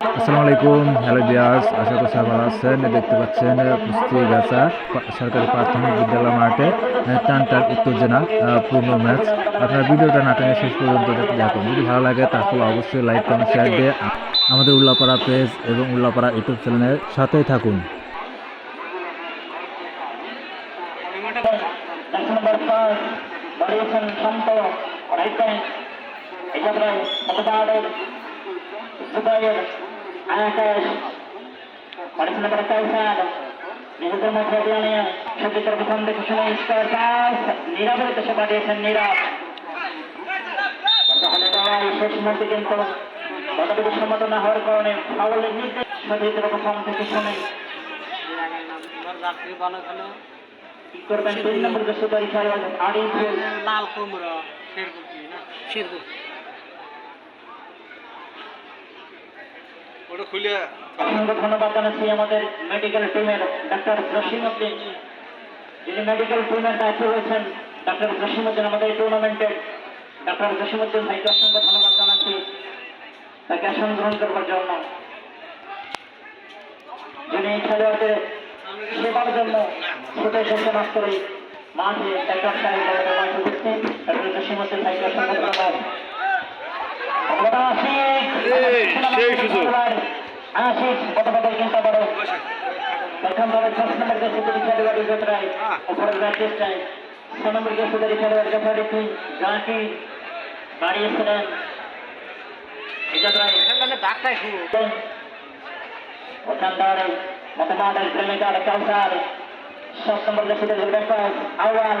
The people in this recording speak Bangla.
আসসালামু আলাইকুম হ্যালো দেখতে পাচ্ছেন সরকারি বিদ্যালয় মাঠে পূর্ণ ম্যাচ। আপনার ভালো লাগে অবশ্যই শেয়ার দিয়ে আমাদের উল্লাপাড়া পেজ এবং উল্লাপাড়া ইউটিউব চ্যানেলের সাথেই থাকুন। দশ নম্বর আকাশ বাড়িয়েছেন এবার কাউসার নিজেদের মধ্যে নিয়ে সত্যিকার প্রথম দেখে শুনে স্কোয়ার পাস নীরবের দেশে পাঠিয়েছেন নীরব। তাহলে লড়াই শেষ মুহূর্তে কিন্তু কতটুকু সম্মত না হওয়ার কারণে ফাউলের নির্দেশ সত্যিকার প্রথম থেকে শুনে কি করবেন? দুই নম্বর দেশে খেলোয়াড় আরিফুল লাল কুমড়ো শেরপুর না? শেরপুর ওটা খুলে আমাদের মেডিকেল ডাক্তার মেডিকেল টিমের দায়িত্বে ডাক্তার জসিমুদ্দিন আমাদের টুর্নামেন্টের ডাক্তার জসিমুদ্দিন ভাইকে অসংখ্য ধন্যবাদ তাকে আসন গ্রহণ করবার জন্য। যিনি খেলোয়াড়দের সেবার জন্য ছুটে এসেছে মাত্র মাঠে ডাক্তার সাহেব, ডাক্তার জসিমুদ্দিন ভাইকে সেই সুযোগ। কত কত কিন্তু বড় প্রথম ভাবে দশ নম্বর দেশে তৈরি খেলোয়াড় যোতরায় উপরের চেষ্টায়। ছ নম্বর দেশে খেলোয়াড় যথারীতি বাড়িয়েছিলেন। প্রেমিকার কাউসার। সাত নম্বর দেশে আওয়াল